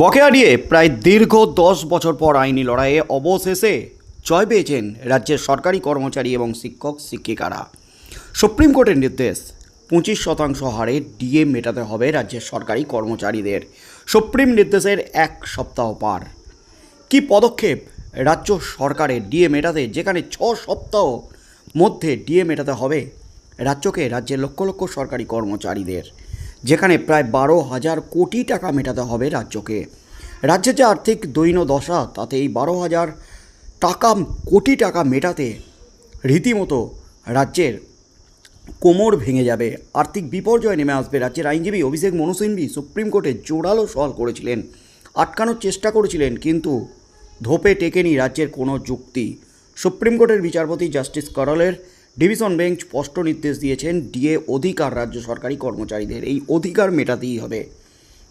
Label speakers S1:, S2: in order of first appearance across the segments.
S1: বকেয়া নিয়ে প্রায় দীর্ঘ দশ বছর পর আইনি লড়াইয়ে অবশেষে জয় পেয়েছেন রাজ্যের সরকারি কর্মচারী এবং শিক্ষক, শিক্ষিকারা। সুপ্রিম কোর্টের নির্দেশ, পঁচিশ শতাংশ হারে ডিএ মেটাতে হবে রাজ্যের সরকারি কর্মচারীদের। সুপ্রিম নির্দেশের এক সপ্তাহ পার। কি পদক্ষেপ রাজ্য সরকারের ডিএ মেটাতে, যেখানে ছ সপ্তাহ মধ্যে ডিএ মেটাতে হবে রাজ্যকে, রাজ্যের লক্ষ লক্ষ সরকারি কর্মচারীদের? যেখানে প্রায় বারো হাজার কোটি টাকা মেটাতে হবে রাজ্যকে। রাজ্যের যে আর্থিক দৈন্য দশা তাতে এই বারো হাজার টাকা, কোটি টাকা মেটাতে রীতিমতো রাজ্যের কোমর ভেঙে যাবে। আর্থিক বিপর্যয় নেমে আসবে রাজ্যের আইনজীবী অভিষেক মনু সিংভি সুপ্রিম কোর্টে জোরালো সওয়াল করেছিলেন, আটকানোর চেষ্টা করেছিলেন, কিন্তু ধোপে টেকেনি রাজ্যের কোনো যুক্তি। সুপ্রিম কোর্টের বিচারপতি জাস্টিস করলের ডিভিশন বেঞ্চ স্পষ্ট নির্দেশ দিয়েছেন, ডিএ অধিকার রাজ্য সরকারি কর্মচারীদের। এই অধিকার মেটাতেই হবে।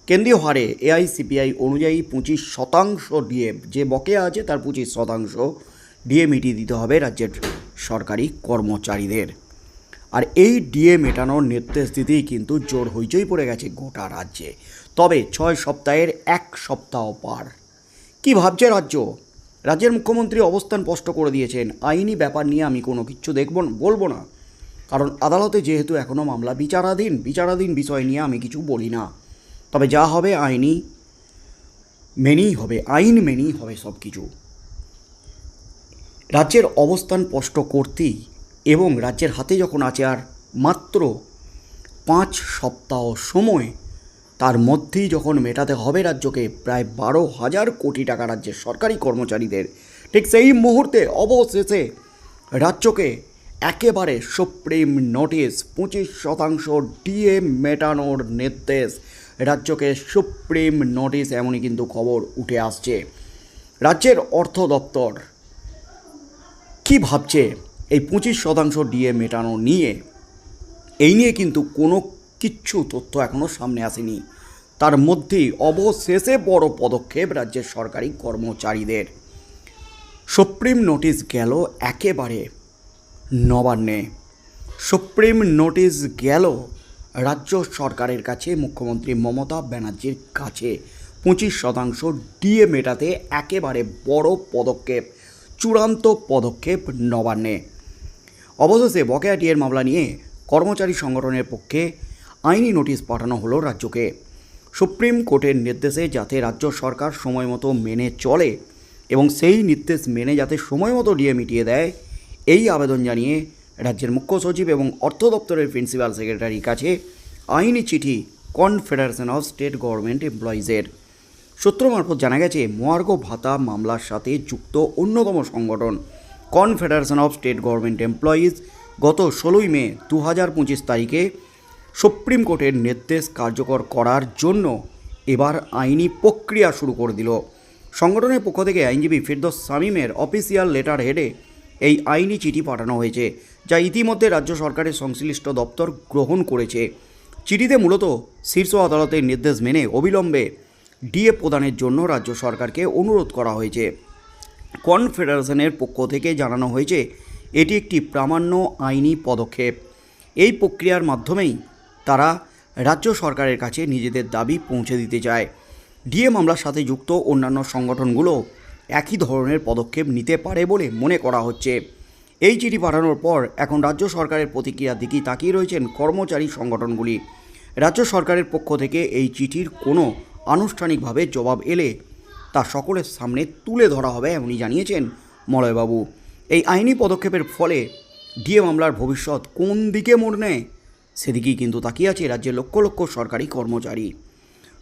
S1: কেন্দ্রীয় হারে এআইসিপিআই অনুযায়ী পঁচিশ শতাংশ ডিএ, যে বকেয়া আছে তার পঁচিশ শতাংশ ডিএ মিটিয়ে দিতে হবে রাজ্যের সরকারি কর্মচারীদের। আর এই ডিএ মেটানোর নির্দেশ দিতেই কিন্তু জোর হইচই পড়ে গেছে গোটা রাজ্যে। তবে ছয় সপ্তাহের এক সপ্তাহ পার। কি ভাবছে রাজ্য? রাজ্যের মুখ্যমন্ত্রী অবস্থান স্পষ্ট করে দিয়েছেন, আইনি ব্যাপার নিয়ে আমি কোনো কিচ্ছু দেখব বলব না। কারণ আদালতে যেহেতু এখনও মামলা বিচারাধীন বিচারাধীন বিষয় নিয়ে আমি কিছু বলি না। তবে যা হবে আইনি, মেনেই হবে, আইন মেনেই হবে সব কিছু রাজ্যের অবস্থান স্পষ্ট করতেই এবং রাজ্যের হাতে যখন আছে আর মাত্র পাঁচ সপ্তাহ সময় তার মধ্যেই যখন মেটাতে হবে রাজ্যকে, প্রায় বারো হাজার কোটি টাকা রাজ্যের সরকারি কর্মচারীদের। ঠিক সেই মুহূর্তে অবশেষে রাজ্যকে একেবারে সুপ্রিম নোটিশ, পঁচিশ শতাংশ ডিএ মেটানোর নির্দেশ রাজ্যকে সুপ্রিম নোটিশ এমনই কিন্তু খবর উঠে আসছে। রাজ্যের অর্থ দপ্তর কি ভাবছে এই পঁচিশ শতাংশ ডিএ মেটানো নিয়ে? এই নিয়ে কিন্তু কোনো কিচ্ছু তথ্য এখনও সামনে আসেনি। তার মধ্যেই অবশেষে বড় পদক্ষেপ রাজ্যের সরকারি কর্মচারীদের। সুপ্রিম নোটিশ গেল একেবারে নবান্নে। সুপ্রিম নোটিশ গেল রাজ্য সরকারের কাছে মুখ্যমন্ত্রী মমতা ব্যানার্জির কাছে। পঁচিশ শতাংশ ডিএ মেটাতে একেবারে বড় পদক্ষেপ, চূড়ান্ত পদক্ষেপ নবান্নে। অবশেষে বকেয়া ডিএর মামলা নিয়ে কর্মচারী সংগঠনের পক্ষে আইনি নোটিশ পাঠানো হলো রাজ্যকে। সুপ্রিম কোর্টের নির্দেশে যাতে রাজ্য সরকার সময় মতো মেনে চলে এবং সেই নির্দেশ মেনে যাতে সময় মতো ডিএ মিটিয়ে দেয়, এই আবেদন জানিয়ে রাজ্যের মুখ্য সচিব এবং অর্থ দপ্তরের প্রিন্সিপাল সেক্রেটারির কাছে আইনি চিঠি কনফেডারেশন অফ স্টেট গভর্নমেন্ট এমপ্লয়িজের। সূত্র মারফত জানা গেছে মহার্ঘ ভাতা মামলার সাথে যুক্ত অন্যতম সংগঠন confederation of state government employees গত ষোলোই মে দু হাজার পঁচিশ তারিখে সুপ্রিম কোর্টের নির্দেশ কার্যকর করার জন্য এবার আইনি প্রক্রিয়া শুরু করে দিল। সংগঠনের পক্ষ থেকে আইনজীবী ফিরদোস শামীমের অফিসিয়াল লেটার হেডে এই আইনি চিঠি পাঠানো হয়েছে, যা ইতিমধ্যে রাজ্য সরকারের সংশ্লিষ্ট দপ্তর গ্রহণ করেছে। চিঠিতে মূলত শীর্ষ আদালতের নির্দেশ মেনে অবিলম্বে ডিএ প্রদানের জন্য রাজ্য সরকারকে অনুরোধ করা হয়েছে। কনফেডারেশনের পক্ষ থেকে জানানো হয়েছে, এটি একটি প্রামাণ্য আইনি পদক্ষেপ। এই প্রক্রিয়ার মাধ্যমেই তারা রাজ্য সরকারের কাছে নিজেদের দাবি পৌঁছে দিতে চায়। ডিএ মামলার সাথে যুক্ত অন্যান্য সংগঠনগুলো একই ধরনের পদক্ষেপ নিতে পারে বলে মনে করা হচ্ছে। এই চিঠি পাঠানোর পর এখন রাজ্য সরকারের প্রতিক্রিয়ার দিকেই তাকিয়ে রয়েছেন কর্মচারী সংগঠনগুলি। রাজ্য সরকারের পক্ষ থেকে এই চিঠির কোনো আনুষ্ঠানিকভাবে জবাব এলে তা সকলের সামনে তুলে ধরা হবে এমনই জানিয়েছেন মলয়বাবু। এই আইনি পদক্ষেপের ফলে ডিএ মামলার ভবিষ্যৎ কোন দিকে মোড় নেয় সেদিকেই কিন্তু তাকিয়ে আছে রাজ্যের লক্ষ লক্ষ সরকারি কর্মচারী।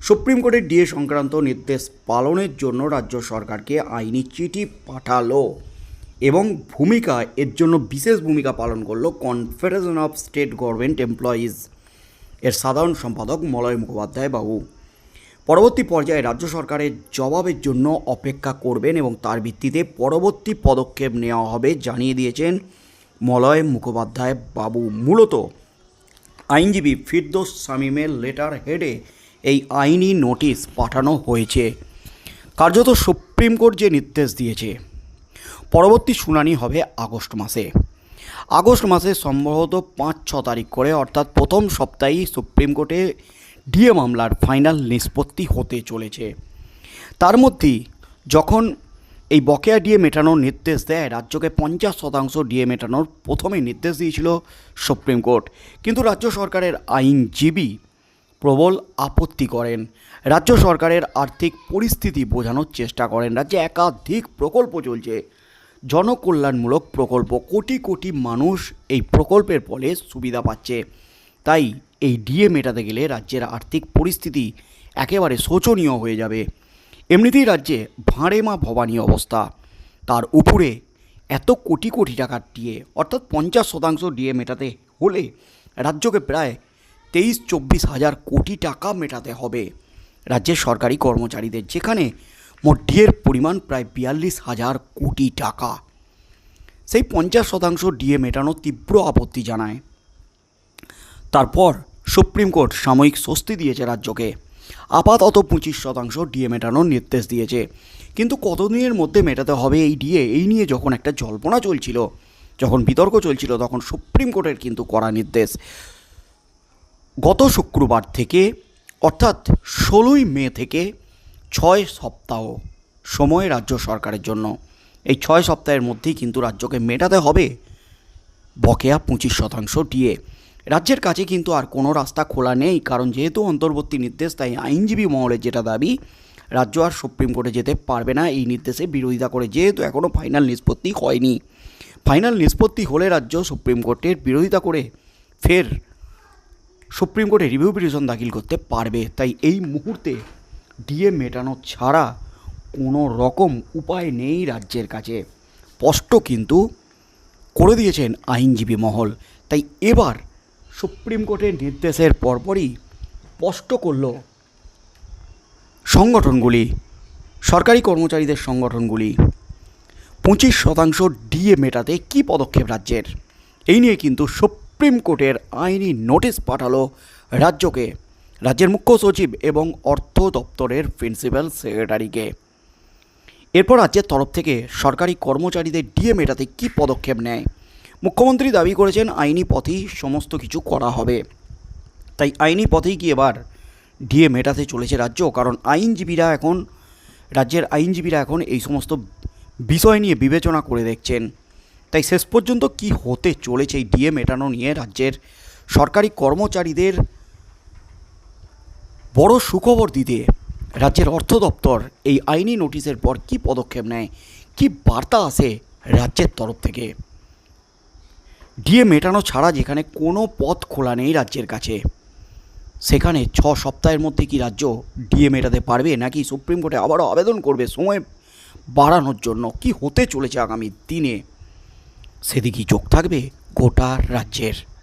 S1: সুপ্রিম কোর্টের ডিএ সংক্রান্ত নির্দেশ পালনের জন্য রাজ্য সরকারকে আইনি চিঠি পাঠালো এবং ভূমিকা, এর জন্য বিশেষ ভূমিকা পালন করল confederation of state government employees এর সাধারণ সম্পাদক মলয় মুখোপাধ্যায় বাবু। পরবর্তী পর্যায়ে রাজ্য সরকারের জবাবের জন্য অপেক্ষা করবেন এবং তার ভিত্তিতে পরবর্তী পদক্ষেপ নেওয়া হবে জানিয়ে দিয়েছেন মলয় মুখোপাধ্যায় বাবু। মূলত আইনজীবী ফিরদোস শামীমের লেটার হেডে এই আইনি নোটিশ পাঠানো হয়েছে। কার্যত সুপ্রিম কোর্ট যে নির্দেশ দিয়েছে, পরবর্তী শুনানি হবে আগস্ট মাসে। আগস্ট মাসে সম্ভবত পাঁচ, ছ তারিখ করে, অর্থাৎ প্রথম সপ্তাহেই সুপ্রিম কোর্টে ডিএ মামলার ফাইনাল নিষ্পত্তি হতে চলেছে। তার মধ্যেই যখন এই বকেয়া ডিএ মেটানোর নির্দেশ দেয় রাজ্যকে পঞ্চাশ শতাংশ ডিএ মেটানোর প্রথমে নির্দেশ দিয়েছিল সুপ্রিম কোর্ট। কিন্তু রাজ্য সরকারের আইনজীবী প্রবল আপত্তি করেন। রাজ্য সরকারের আর্থিক পরিস্থিতি বোঝানোর চেষ্টা করেন। রাজ্যে একাধিক প্রকল্প চলছে। জনকল্যাণমূলক প্রকল্প। কোটি কোটি মানুষ এই প্রকল্পের ফলে সুবিধা পাচ্ছে। তাই এই ডিএ মেটাতে গেলে রাজ্যের আর্থিক পরিস্থিতি একেবারে শোচনীয় হয়ে যাবে। এমনিতেই রাজ্যে ভাঁড়ে মা ভবানী অবস্থা। তার উপরে এত কোটি কোটি টাকার ডিএ, অর্থাৎ পঞ্চাশ শতাংশ ডিএ মেটাতে হলে রাজ্যকে প্রায় তেইশ চব্বিশ হাজার কোটি টাকা মেটাতে হবে। রাজ্যের সরকারি কর্মচারীদের, যেখানে মোট ডিএর পরিমাণ প্রায় বিয়াল্লিশ হাজার কোটি টাকা। সেই পঞ্চাশ শতাংশ ডিএ মেটানোর তীব্র আপত্তি জানায়। তারপর সুপ্রিম কোর্ট সাময়িক স্বস্তি দিয়েছে রাজ্যকে। আপাতত পঁচিশ শতাংশ ডিএ মেটানোর নির্দেশ দিয়েছে। কিন্তু কতদিনের মধ্যে মেটাতে হবে এই ডিএ? এই নিয়ে যখন একটা জল্পনা চলছিল, যখন বিতর্ক চলছিল, তখন সুপ্রিম কোর্টের কিন্তু করা নির্দেশ। গত শুক্রবার থেকে, অর্থাৎ ষোলোই মে থেকে ছয় সপ্তাহ সময় রাজ্য সরকারের জন্য। এই ছয় সপ্তাহের মধ্যেই কিন্তু রাজ্যকে মেটাতে হবে বকেয়া পঁচিশ শতাংশ ডিএ। রাজ্যের কাছে কিন্তু আর কোনো রাস্তা খোলা নেই, কারণ যেহেতু অন্তর্বর্তী নির্দেশ, তাই আইনজীবী মহলের যেটা দাবি, রাজ্য আর সুপ্রিম কোর্টে যেতে পারবে না এই নির্দেশে বিরোধিতা করে, যেহেতু এখনও ফাইনাল নিষ্পত্তি হয়নি। ফাইনাল নিষ্পত্তি হলে রাজ্য সুপ্রিম কোর্টের বিরোধিতা করে ফের সুপ্রিম কোর্টে রিভিউ পিটিশন দাখিল করতে পারবে। তাই এই মুহূর্তে ডিএ মেটানো ছাড়া কোনো রকম উপায় নেই রাজ্যের কাছে। স্পষ্ট কিন্তু করে দিয়েছেন আইনজীবী মহল। তাই এবার সুপ্রিম কোর্টের নির্দেশের পরপরই স্পষ্ট করল সংগঠনগুলি, সরকারি কর্মচারীদের সংগঠনগুলি। পঁচিশ শতাংশ ডিএ মেটাতে কী পদক্ষেপ রাজ্যের? এই নিয়ে কিন্তু সুপ্রিম কোর্টের আইনি নোটিশ পাঠালো রাজ্যকে, রাজ্যের মুখ্য সচিব এবং অর্থ দপ্তরের প্রিন্সিপাল সেক্রেটারিকে। এরপর রাজ্যের তরফ থেকে সরকারি কর্মচারীদের ডিএ মেটাতে কী পদক্ষেপ নেয়? মুখ্যমন্ত্রী দাবি করেছেন আইনি পথেই সমস্ত কিছু করা হবে। তাই আইনি পথেই কি এবার ডিএ মেটাতে চলেছে রাজ্য? কারণ আইনজীবীরা এখন, রাজ্যের আইনজীবীরা এখন এই সমস্ত বিষয় নিয়ে বিবেচনা করে দেখছেন। তাই শেষ পর্যন্ত কি হতে চলেছে এই ডিএ মেটানো নিয়ে রাজ্যের সরকারি কর্মচারীদের বড় সুখবর দিতে রাজ্যের অর্থ দপ্তর এই আইনি নোটিশের পর কি পদক্ষেপ নেয়, কি বার্তা আসে রাজ্যের তরফ থেকে? ডিএ মেটানো ছাড়া যেখানে কোনো পথ খোলা নেই রাজ্যের কাছে। সেখানে ছ সপ্তাহের মধ্যে কি রাজ্য ডিএ মেটাতে পারবে? নাকি সুপ্রিম কোর্টে আবারও আবেদন করবে? সময় বাড়ানোর জন্য কি হতে চলেছে আগামী দিনে? সেদিকেই চোখ থাকবে গোটা রাজ্যের।